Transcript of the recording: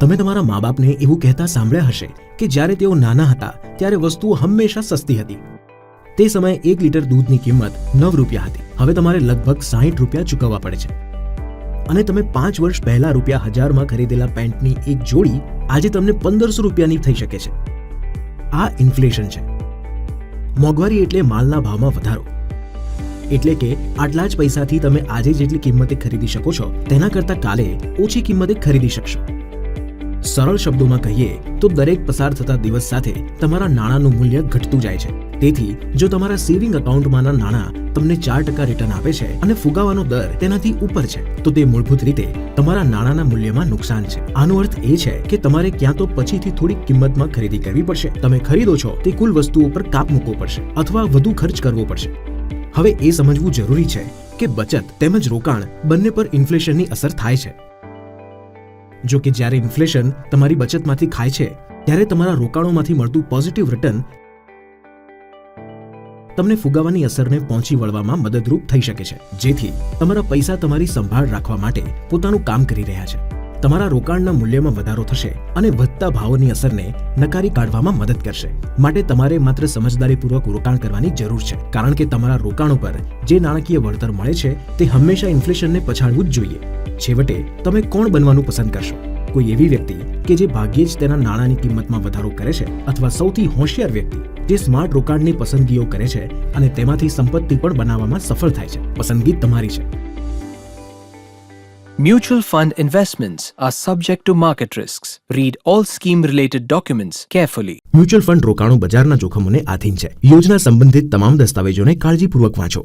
તમે તમારા મા બાપને એવું કહેતા સાંભળ્યા હશે કે જ્યારે તેઓ નાના હતા, ત્યારે વસ્તુઓ હંમેશા સસ્તી હતી. તે સમયે એક લીટર દૂધની કિંમત નવ રૂપિયા હતી. હવે તમારે લગભગ સાહીઠ રૂપિયા ચૂકવવા પડે છે. અને તમે પાંચ વર્ષ પહેલા રૂપિયા હજારમાં ખરીદેલા પેન્ટની એક જોડી આજે તમને પંદરસો રૂપિયાની થઈ શકે છે. આ ઇન્ફ્લેશન છે. મોંઘવારી એટલે માલના ભાવમાં વધારો. એટલે કે આટલા જ પૈસાથી તમે આજે જેટલી કિંમતે ખરીદી શકો છો, તેના કરતાં કાલે ઓછી કિંમતે ખરીદી શકશો. સરળ શબ્દોમાં કહીએ તો દરેક પસાર થતા દિવસ સાથે તમારા નાણાંનું મૂલ્ય ઘટતું જાય છે. તેથી, જો તમારા સેવિંગ એકાઉન્ટમાંના નાણાં તમને ચાર ટકા રિટર્ન આપે છે અને ફુગાવાનો દર તેનાથી ઉપર છે, તો તે મૂળભૂત રીતે તમારા નાણાંના મૂલ્યમાં નુકસાન છે. આનો અર્થ એ છે કે તમારે ક્યાં તો પછીથી થોડી કિંમતમાં ખરીદી કરવી પડશે. તમે ખરીદો છો, તે કુલ વસ્તુઓ પર કાપ મૂકવો પડશે અથવા વધુ ખર્ચ કરવો પડશે. હવે એ સમજવું જરૂરી છે કે બચત તેમજ રોકાણ બંને પર ઇન્ફ્લેશનની અસર થાય છે. જો કે જ્યારે ઇન્ફ્લેશન તમારી બચતમાંથી ખાય છે, ત્યારે તમારા રોકાણોમાંથી મળતું પોઝિટિવ રિટર્ન તમને ફુગાવાની અસરને પહોંચી વળવામાં મદદરૂપ થઈ શકે છે. જેથી તમારા પૈસા તમારી સંભાળ રાખવા માટે પોતાનું કામ કરી રહ્યા છે. તમારા રોકાણના મૂલ્યમાં વધારો થશે અને વધતા ભાવોની અસરને નકારી કાઢવામાં મદદ કરશે. માટે તમારે માત્ર સમજદારીપૂર્વક રોકાણ કરવાની જરૂર છે. કારણ કે તમારા રોકાણો પર જે નાણાકીય વળતર મળે છે, તે હંમેશા ઇન્ફ્લેશનને પછાડવું જ જોઈએ. છેવટે, તમે કોણ બનવાનું પસંદ કરશો? કોઈ એવી વ્યક્તિ કે જે ભાગ્યે જ તેના નાણાંની કિંમતમાં વધારો કરે છે અથવા સૌથી હોશિયાર વ્યક્તિ જે સ્માર્ટ રોકાણની પસંદગીઓ કરે છે અને તેમાંથી સંપત્તિ પણ બનાવવામાં સફળ થાય છે. પસંદગી તમારી છે. Mutual fund investments are subject to market risks. Read all scheme related documents carefully. Mutual fund રોકાણો બજારના જોખમોને આધીન છે યોજના સંબંધિત તમામ દસ્તાવેજોને કાળજીપૂર્વક વાંચો